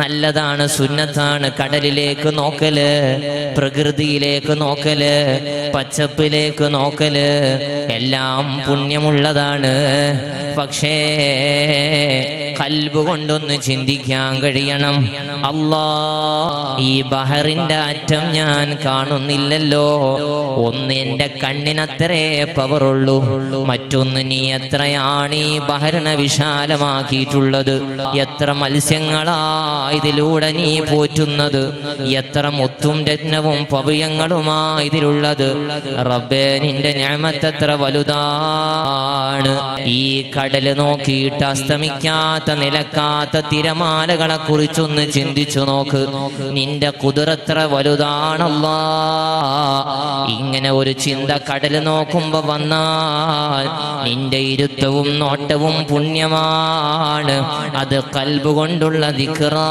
നല്ലതാണ് സുന്നത്താണ്. കടലിലേക്ക് നോക്കൽ പ്രകൃതിയിലേക്ക് നോക്കൽ പച്ചപ്പിലേക്ക് നോക്കൽ എല്ലാം പുണ്യമുള്ളതാണ്. പക്ഷേ കൽബ് കൊണ്ടൊന്ന് ചിന്തിക്കാൻ കഴിയണം. അല്ലാ ഈ ബഹറിന്റെ അറ്റം ഞാൻ കാണുന്നില്ലല്ലോ. ഒന്ന് എന്റെ കണ്ണിനത്രേ പവറുള്ളൂ. മറ്റൊന്ന് നീ എത്രയാണ് ഈ ബഹറിനെ വിശാലമാക്കിയിട്ടുള്ളത്? എത്ര മത്സ്യങ്ങളാ ഇതിലൂടെ നീ പോറ്റുന്നത്? എത്ര മുത്തും രത്നവും പവ്യങ്ങളുമാ ഇതിലുള്ളത്? റബ്ബേ നിന്റെ ഞാമത്തെത്ര വലുതാണ്. ഈ കടൽ നോക്കിയിട്ട് അസ്തമിക്കാത്ത നിലക്കാത്ത തിരമാലകളെ കുറിച്ചൊന്ന് ചിന്തിച്ചു നോക്ക്. നിന്റെ കുതിരത്ര വലുതാണല്ല. ഇങ്ങനെ ഒരു ചിന്ത കടൽ നോക്കുമ്പോ വന്നാൽ നിന്റെ ഇരുത്തവും നോട്ടവും പുണ്യമാണ്. അത് കൽബ് കൊണ്ടുള്ള ദിക്റാ